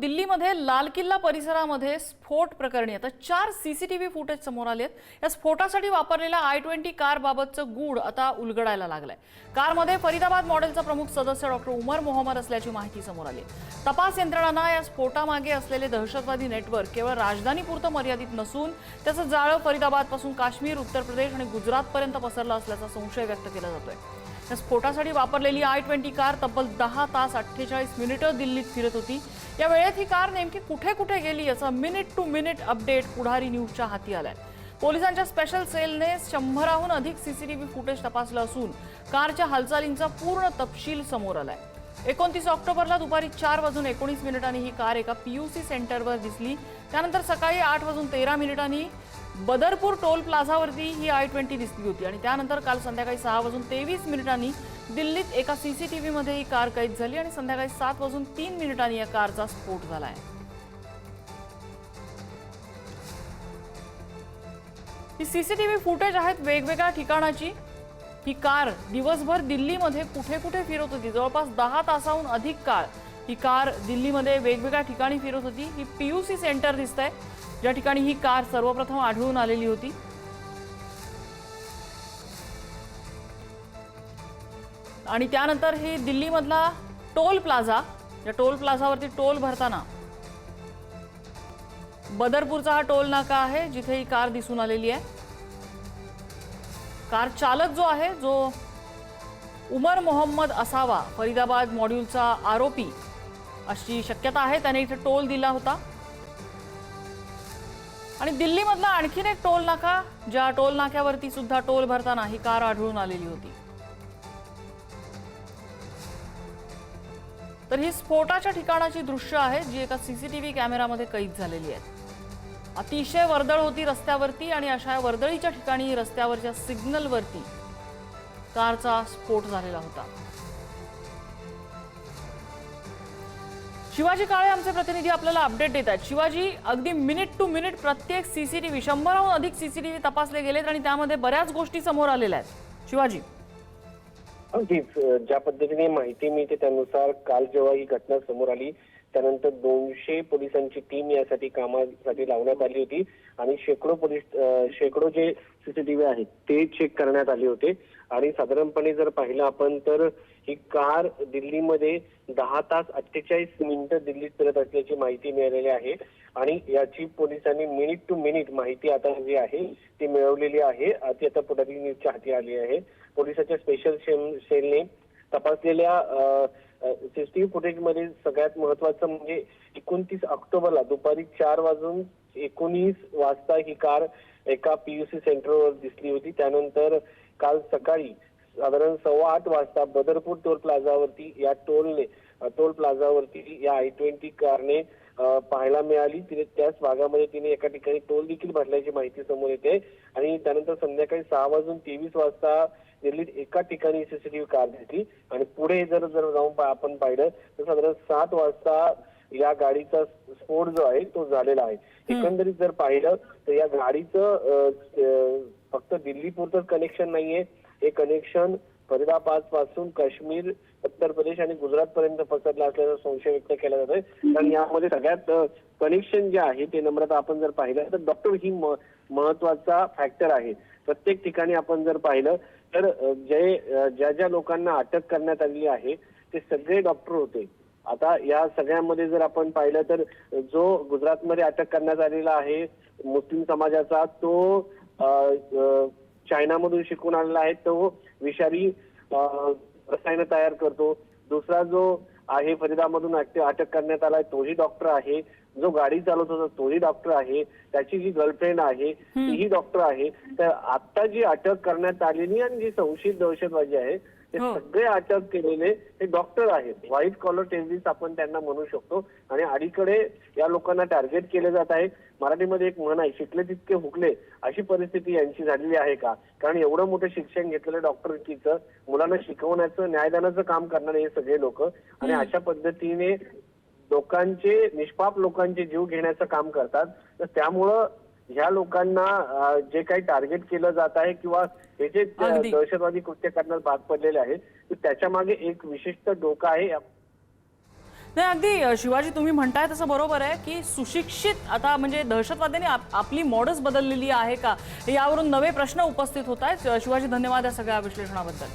दिल्लीमध्ये लाल किल्ला परिसरामध्ये स्फोट प्रकरणी आता चार सीसीटीव्ही फुटेज समोर आले आहेत या स्फोटासाठी वापरलेल्या आय ट्वेंटी कारबाबतचं गूढ आता उलगडायला लागलंय. कारमध्ये फरीदाबाद मॉडेलचा प्रमुख सदस्य डॉक्टर उमर मोहम्मद असल्याची माहिती समोर आली. आहे. तपास यंत्रणांना या स्फोटामागे असलेले दहशतवादी नेटवर्क केवळ राजधानीपुरतं मर्यादित नसून त्याचं जाळं फरीदाबादपासून काश्मीर उत्तर प्रदेश आणि गुजरातपर्यंत पसरलं असल्याचा संशय व्यक्त केला जातोय. या स्फोटासाठी वापरलेली आय ट्वेंटी कार तब्बल दहा तास अठ्ठेचाळीस मिनिटं दिल्लीत फिरत होती. या वेळेत ही कार नेमकी कुठे कुठे गेली याचा minute to minute update Pudhari न्यूजच्या हाती आलाय. पोलिसांच्या स्पेशल सेलने शंभराहून अधिक सीसीटीव्ही फुटेज तपासलं असून कारच्या हालचालींचा पूर्ण तपशील समोर आलाय. एकोणतीस ऑक्टोबरला दुपारी चार वाजून एकोणीस मिनिटांनी ही कार एका पीयूसी सेंटरवर दिसली. त्यानंतर सकाळी आठ वाजून तेरा मिनिटांनी बदरपूर टोल प्लाझावरती ही आय ट्वेंटी दिसली होती आणि त्यानंतर काल संध्याकाळी सहा वाजून तेवीस मिनिटांनी दिल्लीत एका सीसीटीव्हीमध्ये ही कार कैद झाली आणि संध्याकाळी सात वाजून तीन मिनिटांनी या कारचा स्फोट झाला आहे ही सीसीटीव्ही फुटेज आहेत वेगवेगळ्या ठिकाणाची. ही कार दिवसभर दिल्लीमध्ये कुठे कुठे फिरत होती? जवळपास दहा तासाहून अधिक काळ ही कार दिल्लीमध्ये वेगवेगळ्या ठिकाणी फिरत होती. ही पीयूसी सेंटर दिसत आहे ज्या ठिकाणी ही कार सर्वप्रथम आढळून आलेली होती. आणि त्यानंतर ही दिल्लीमधला टोल प्लाझा या टोल प्लाझावरती टोल भरताना बदरपूरचा हा टोल नाका आहे जिथे ही कार दिसून आलेली आहे. कार चालक जो आहे जो उमर मोहम्मद असावा फरीदाबाद मॉड्यूलचा आरोपी अशी शक्यता आहे त्याने इथे टोल दिला होता. आणि दिल्लीमधला आणखीन एक टोल नाका ज्या टोल नाक्यावरती सुद्धा टोल भरताना ही कार आढळून आलेली होती. तर ही स्फोटाच्या ठिकाणाची दृश्य आहे जी एका सीसीटीव्ही कॅमेरामध्ये कैद झालेली आहेत अतिशय वर्दळ होती रस्त्यावरती आणि अशा वर्दळीच्या ठिकाणी रस्त्यावरच्या सिग्नलवरती कारचा स्फोट झालेला होता. शिवाजी काळे आमचे प्रतिनिधी आपल्याला अपडेट देत आहेत. शिवाजी अगदी मिनिट टू मिनिट प्रत्येक सीसीटीव्ही शंभराहून अधिक सीसीटीव्ही तपासले गेलेत आणि त्यामध्ये बऱ्याच गोष्टी समोर आलेल्या आहेत. शिवाजी. अगदीच ज्या पद्धतीने माहिती मिळते त्यानुसार काल जेव्हा ही घटना समोर आली त्यानंतर दोनशे पोलिसांची टीम यासाठी कामासाठी लावण्यात आली होती. आणि शेकडो पोलीस शेकडो जे सीसीटीव्ही आहेत ते चेक करण्यात आले होते. आणि साधारणपणे जर पाहिलं आपण तर ही कार दिल्लीमध्ये दहा तास अठ्ठेचाळीस मिनिटं दिल्लीत फिरत असल्याची माहिती मिळालेली आहे. आणि याची पोलिसांनी मिनिट टू मिनिट माहिती आता जी आहे ती मिळवलेली आहे. ती आता पुढारी न्यूजच्या हाती आली आहे. पोलिसांच्या स्पेशल सेलने तपासलेल्या सीसीटीव्ही फुटेजमध्ये सगळ्यात महत्वाचं म्हणजे एकोणतीस ऑक्टोबरला दुपारी चार वाजून एकोणीस वाजता ही कार एका पीयूसी सेंटरवर दिसली होती. त्यानंतर काल सकाळी साधारण सव्वा आठ वाजता बदरपूर टोल प्लाझावरती या टोलने टोल प्लाझावरती या आय ट्वेंटी कारने पाहायला मिळाली. तिने त्याच भागामध्ये तिने एका ठिकाणी टोल देखील भरल्याची माहिती समोर येते. आणि त्यानंतर संध्याकाळी सहा वाजून तेवीस वाजता दिल्लीत एका ठिकाणी सीसीटीव्ही कार दिसली आणि पुढे जर जर जाऊन आपण पाहिलं तर साधारण सात वाजता या गाडीचा स्फोट जो आहे तो झालेला आहे. एकंदरीत जर पाहिलं तर या गाडीचं फक्त दिल्ली पुरतं कनेक्शन नाहीये. हे कनेक्शन फरीदाबादपासून काश्मीर उत्तर प्रदेश आणि गुजरात पर्यंत पसरला असल्याचा संशय व्यक्त केला जातोय. कारण यामध्ये सगळ्यात कनेक्शन जे आहे ते नम्रता आपण जर पाहिलं तर डॉक्टर ही महत्त्वाचा फॅक्टर आहे. प्रत्येक ठिकाणी आपण जर पाहिलं तर जे ज्या ज्या लोकांना अटक करण्यात आलेली आहे ते सगळे डॉक्टर होते. आता या सगळ्यामध्ये जर आपण पाहिलं तर जो गुजरातमध्ये अटक करण्यात आलेला आहे मुस्लिम समाजाचा तो चायनामधून शिकून आलेला आहे तो विषारी रसायनं तयार करतो. दुसरा जो आहे फरीदामधून अट- अटक करण्यात आलाय तोही डॉक्टर आहे. जो गाडी चालवत होता तोही डॉक्टर आहे. त्याची जी गर्लफ्रेंड आहे तीही डॉक्टर आहे. तर आता जी अटक करण्यात आलेली आणि जी संशयित दहशतवादी आहे ते हो. सगळे अटक केलेले हे डॉक्टर आहेत. व्हाईट कॉलर टेररिस्ट आपण त्यांना म्हणू शकतो. आणि अलीकडे या लोकांना टार्गेट केले जात आहे. मराठीमध्ये एक म्हण आहे शिकले तितके हुकले. अशी परिस्थिती यांची झालेली आहे का? कारण एवढं मोठं शिक्षण घेतलेलं डॉक्टरकीचं मुलांना शिकवण्याचं न्यायदानाचं काम करणारे हे सगळे लोक. आणि अशा पद्धतीने लोकांचे निष्पाप लोकांचे जीव घेण्याचं काम करतात. तर त्यामुळं ह्या लोकांना जे काही टार्गेट केलं जात आहे किंवा हे जे. दहशतवादी कृत्य करण्यास भाग पडलेले आहेत तर त्याच्यामागे एक विशिष्ट डोका आहे. नाही अगदी शिवाजी तुम्ही म्हणताय तसं बरोबर आहे की सुशिक्षित आता म्हणजे दहशतवाद्यांनी आप- आपली मॉडल्स बदललेली आहे का? यावरून नवे प्रश्न उपस्थित होत आहेत. शिवाजी धन्यवाद या सगळ्या विश्लेषणाबद्दल.